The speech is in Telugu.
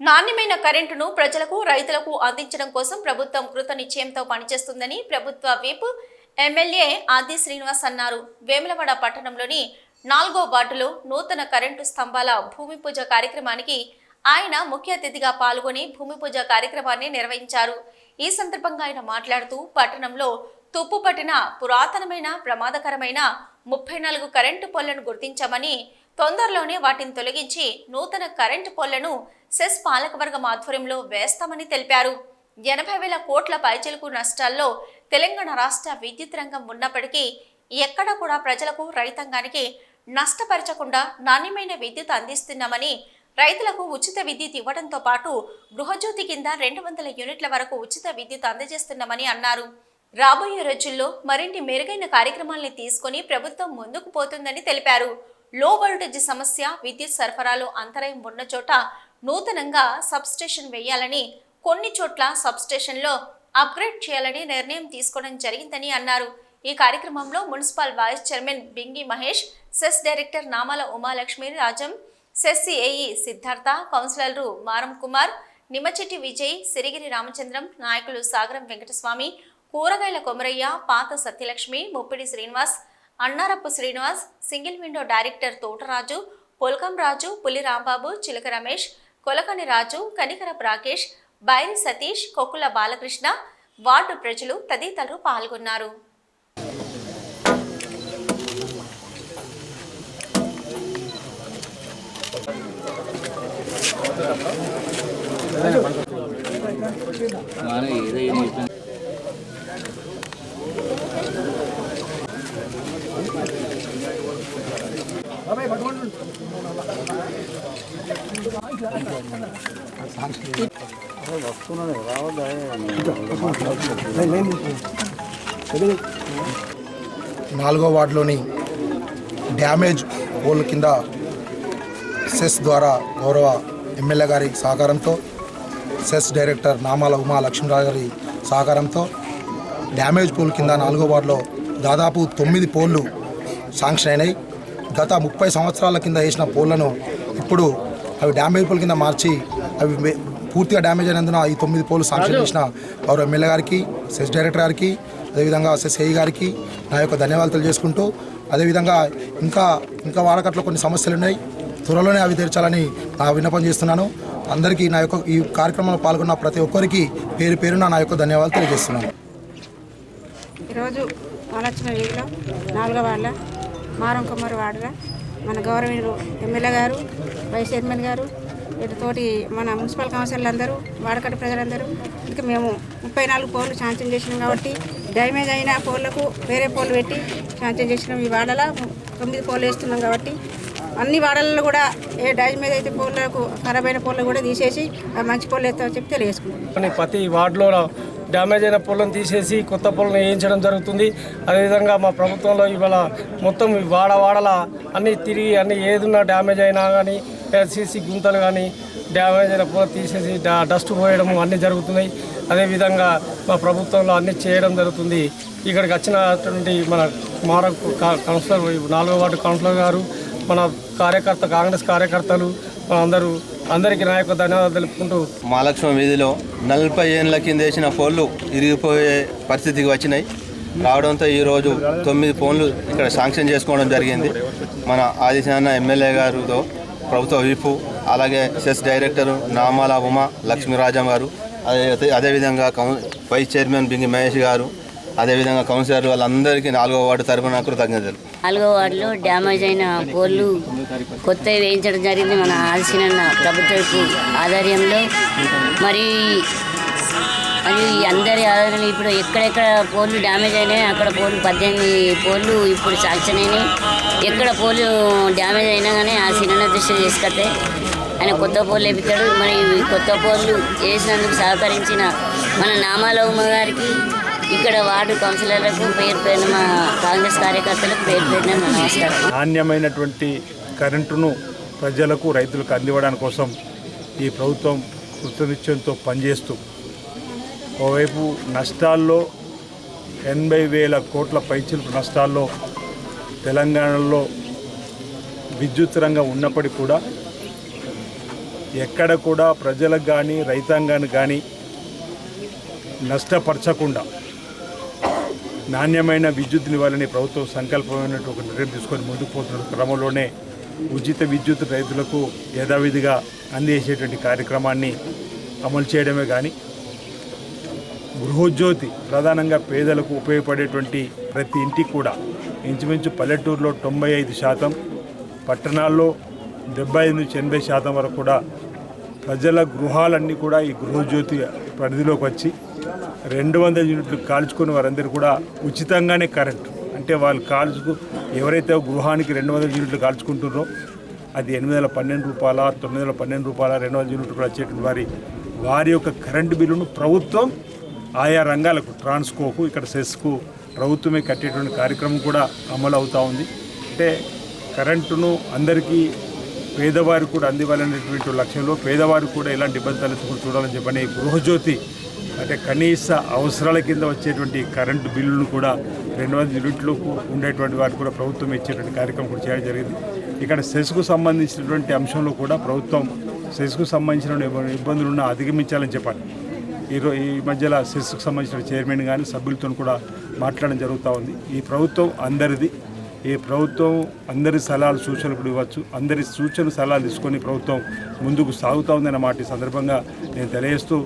నాణ్యమైన కరెంటును ప్రజలకు రైతులకు అందించడం కోసం ప్రభుత్వం కృత నిశ్చయంతో పనిచేస్తుందని ప్రభుత్వ విప్ ఎమ్మెల్యే ఆది శ్రీనివాస్ అన్నారు. వేములవాడ పట్టణంలోని నాలుగో వార్డులో నూతన కరెంటు స్తంభాల భూమి పూజ కార్యక్రమానికి ఆయన ముఖ్య అతిథిగా పాల్గొని భూమి పూజ కార్యక్రమాన్ని నిర్వహించారు. ఈ సందర్భంగా ఆయన మాట్లాడుతూ పట్టణంలో తుప్పు పట్టిన పురాతనమైన ప్రమాదకరమైన ముప్పై నాలుగు కరెంటు పొల్లను గుర్తించామని తొందరలోనే వాటిని తొలగించి నూతన కరెంటు పొల్లను సెస్ పాలకవర్గం ఆధ్వర్యంలో వేస్తామని తెలిపారు. ఎనభై వేల కోట్ల పైచలకు నష్టాల్లో తెలంగాణ రాష్ట్ర విద్యుత్ రంగం ఉన్నప్పటికీ ఎక్కడ కూడా ప్రజలకు రైతాంగానికి నష్టపరచకుండా నాణ్యమైన విద్యుత్ అందిస్తున్నామని రైతులకు ఉచిత విద్యుత్ ఇవ్వడంతో పాటు గృహజ్యోతి కింద రెండు వందల యూనిట్ల వరకు ఉచిత విద్యుత్ అందజేస్తున్నామని అన్నారు. రాబోయే రోజుల్లో మరిన్ని మెరుగైన కార్యక్రమాల్ని తీసుకొని ప్రభుత్వం ముందుకు పోతుందని తెలిపారు. లో వోల్టేజ్ సమస్య విద్యుత్ సరఫరాలో అంతరాయం ఉన్న చోట నూతనంగా సబ్స్టేషన్ వేయాలని కొన్ని చోట్ల సబ్స్టేషన్లో అప్గ్రేడ్ చేయాలని నిర్ణయం తీసుకోవడం జరిగిందని అన్నారు. ఈ కార్యక్రమంలో municipal vice chairman Bingi Mahesh CESS director Namala Umalakshmi Rajam CESS AE Siddhartha కౌన్సిలర్లు మారం కుమార్ నిమ్మచెట్టి విజయ్ సిరిగిరి రామచంద్రం నాయకులు సాగరం Venkataswamy Kooragayala Komaraiah Patha Satyalakshmi Muppidi Srinivas Annarappu Srinivas single window director Thotaraju Polkam Raju Puli Rambabu Chilaka Ramesh Kolakani Raju Kanikarapu Rakesh Bairi Satish Kokkula Balakrishna ward ప్రజలు తదితరులు పాల్గొన్నారు. ఏదైనా నాలుగో వార్డులోని డ్యామేజ్ పోల్ కింద సెస్ ద్వారా గౌరవ ఎమ్మెల్యే గారి సహకారంతో సెస్ డైరెక్టర్ నామాల ఉమా లక్ష్మీరావు గారి సహకారంతో డ్యామేజ్ పోల్ కింద నాలుగో వార్డులో దాదాపు తొమ్మిది పోళ్ళు శాంక్షన్ అయినాయి. గత ముప్పై సంవత్సరాల కింద వేసిన పోళ్ళను ఇప్పుడు అవి డ్యామేజ్ పోల్ కింద మార్చి అవి పూర్తిగా డ్యామేజ్ అయినందున ఈ తొమ్మిది పోలు శాంక్షన్ చేసిన గౌరవ ఎమ్మెల్యే గారికి సెస్ డైరెక్టర్ గారికి అదేవిధంగా సెస్ ఏఈ గారికి నా యొక్క ధన్యవాదాలు తెలియజేసుకుంటూ అదేవిధంగా ఇంకా ఇంకా వాడకట్లో కొన్ని సమస్యలు ఉన్నాయి. త్వరలోనే అవి తీర్చాలని నా విన్నపం చేస్తున్నాను. అందరికీ నా యొక్క ఈ కార్యక్రమంలో పాల్గొన్న ప్రతి ఒక్కరికి పేరు పేరున నా యొక్క ధన్యవాదాలు తెలియజేస్తున్నాను. ఈరోజు మహాలక్ష్మి వీధిలో నాలుగో వార్డుల మారం కుమార్ మన గౌరవనీయులు ఎమ్మెల్యే గారు వైస్ చైర్మన్ గారు వీటితోటి మన మున్సిపల్ కౌన్సిలర్లు అందరూ వాడకట్టు ప్రజలందరూ ఇంకా మేము ముప్పై నాలుగు పోల్లు శాంక్షన్ చేసినాం కాబట్టి డ్యామేజ్ అయిన పోల్లకు వేరే పోల్ పెట్టి శాంక్షన్ చేసినాం ఈ వాడల. తొమ్మిది పోల్లు వేస్తున్నాం కాబట్టి అన్ని వాడలలో కూడా ఏ డ్యామేజ్ అయితే పోల్లకు ఖరాబ్ అయిన పోళ్ళు కూడా తీసేసి మంచి పోల్లు వేస్తామని చెప్పి తెలియజేసుకున్నాం ప్రతి వార్డులో డ్యామేజ్ అయిన పొలం తీసేసి కొత్త పొలం వేయించడం జరుగుతుంది. అదేవిధంగా మా ప్రభుత్వంలో ఇవాళ మొత్తం వాడవాడల వాడ వాడల అన్ని తిరిగి అన్ని ఏదున్నా డ్యామేజ్ అయినా కానీ సీసీ గుంతలు కానీ డ్యామేజ్ అయిన తీసేసి డస్ట్ పోయడం అన్నీ జరుగుతున్నాయి. అదేవిధంగా మా ప్రభుత్వంలో అన్నీ చేయడం జరుగుతుంది. ఇక్కడికి వచ్చినటువంటి మన మార కౌన్సిలర్ నాలుగో వార్డు కౌన్సిలర్ గారు మన కార్యకర్త కాంగ్రెస్ కార్యకర్తలు అందరూ అందరికీ నా యొక్క ధన్యవాదాలు తెలుపుకుంటూ మహాలక్ష్మి వీధిలో నలభై ఏళ్ళ కింద వేసిన ఫోన్లు ఇరిగిపోయే పరిస్థితికి వచ్చినాయి. రావడంతో ఈరోజు తొమ్మిది ఫోన్లు ఇక్కడ శాంక్షన్ చేసుకోవడం జరిగింది. మన ఆదిశాన ఎమ్మెల్యే గారితో ప్రభుత్వ వీపు అలాగే సెస్ డైరెక్టర్ నామాల ఉమా లక్ష్మీరాజం గారు అదే అదేవిధంగా కౌన్ వైస్ చైర్మన్ బింగి మహేష్ గారు అదేవిధంగా కౌన్సిలర్ వాళ్ళందరికీ నాలుగో వార్డు తరపున కృతజ్ఞతలు. నాలుగో వార్డులో డ్యామేజ్ అయిన పోల్లు కొత్త వేయించడం జరిగింది మన ఆల్సిన ప్రభుత్వ ఆధ్వర్యంలో. మరి అది అందరి ఆధారం ఇప్పుడు ఎక్కడెక్కడ పోల్లు డ్యామేజ్ అయినాయి అక్కడ పోల్లు పద్దెనిమిది పోల్లు ఇప్పుడు శాంక్షన్ అయినాయి. ఎక్కడ పోల్లు డ్యామేజ్ అయినా కానీ ఆ సినిమా దృష్టి తీసుకొస్తే ఆయన కొత్త పోల్లు వేపిస్తాడు మరి కొత్త పోల్లు వేసినందుకు సహకరించిన మన నామాల గారికి ఇక్కడ వార్డు కౌన్సిలర్లకు పేరు పేరున మా కాంగ్రెస్ కార్యకర్తలకు పేరు పేరున నమస్కారం. నాణ్యమైనటువంటి కరెంటును ప్రజలకు రైతులకు అందివ్వడానికి కోసం ఈ ప్రభుత్వం కృతనిశ్చయంతో పనిచేస్తూ ఓవైపు నష్టాల్లో ఎనభై వేల కోట్ల పైచిలకు నష్టాల్లో తెలంగాణలో విద్యుత్ రంగం ఉన్నప్పటికీ కూడా ఎక్కడ కూడా ప్రజలకు కానీ రైతాంగానికి కానీ నష్టపరచకుండా నాణ్యమైన విద్యుత్ని ఇవ్వాలని ప్రభుత్వం సంకల్పమైనటువంటి ఒక నిర్ణయం తీసుకొని ముందుకు పోతున్న క్రమంలోనే ఉచిత విద్యుత్ రైతులకు యథావిధిగా అందేసేటువంటి కార్యక్రమాన్ని అమలు చేయడమే కానీ గృహోజ్యోతి ప్రధానంగా పేదలకు ఉపయోగపడేటువంటి ప్రతి ఇంటికి కూడా ఇంచుమించు పల్లెటూరులో తొంభై ఐదు శాతం పట్టణాల్లో డెబ్బై ఐదు నుంచి ఎనభై శాతం వరకు కూడా ప్రజల గృహాలన్నీ కూడా ఈ గృహజ్యోతి పరిధిలోకి వచ్చి రెండు వందల యూనిట్లు కాల్చుకుని వారందరూ కూడా ఉచితంగానే కరెంట్. అంటే వాళ్ళు కాల్చుకు ఎవరైతే గృహానికి రెండు వందల యూనిట్లు కాల్చుకుంటున్నారో అది ఎనిమిది వందల పన్నెండు రూపాయల తొమ్మిది వందల పన్నెండు రూపాయల రెండు వందల యూనిట్లు కూడా వచ్చేటువంటి వారి వారి యొక్క కరెంటు బిల్లును ప్రభుత్వం ఆయా రంగాలకు ట్రాన్స్కోకు ఇక్కడ సెస్కు ప్రభుత్వమే కట్టేటువంటి కార్యక్రమం కూడా అమలు అవుతూ ఉంది. అంటే కరెంటును అందరికీ పేదవారికి కూడా అందివ్వాలనేటువంటి లక్ష్యంలో పేదవారికి కూడా ఎలాంటి ఇబ్బంది తలెత్తుకుని చూడాలని చెప్పని గృహజ్యోతి అంటే కనీస అవసరాల కింద వచ్చేటువంటి కరెంటు బిల్లును కూడా రెండు వందల యూనిట్లకు ఉండేటువంటి వారికి కూడా ప్రభుత్వం ఇచ్చేటువంటి కార్యక్రమం కూడా చేయడం జరిగింది. ఇక్కడ సెస్కు సంబంధించినటువంటి అంశంలో కూడా ప్రభుత్వం సెస్కు సంబంధించిన ఇబ్బందులున్న అధిగమించాలని చెప్పాలి. ఈరో ఈ మధ్యలో సెస్కు సంబంధించిన చైర్మన్ కానీ సభ్యులతో కూడా మాట్లాడడం జరుగుతూ ఉంది. ఈ ప్రభుత్వం అందరిది. ఈ ప్రభుత్వం అందరి సలహాలు సూచనలు కూడా ఇవ్వచ్చు. అందరి సూచనలు సలహాలు తీసుకొని ప్రభుత్వం ముందుకు సాగుతూ ఉందన్న మాట ఈ సందర్భంగా నేను తెలియజేస్తూ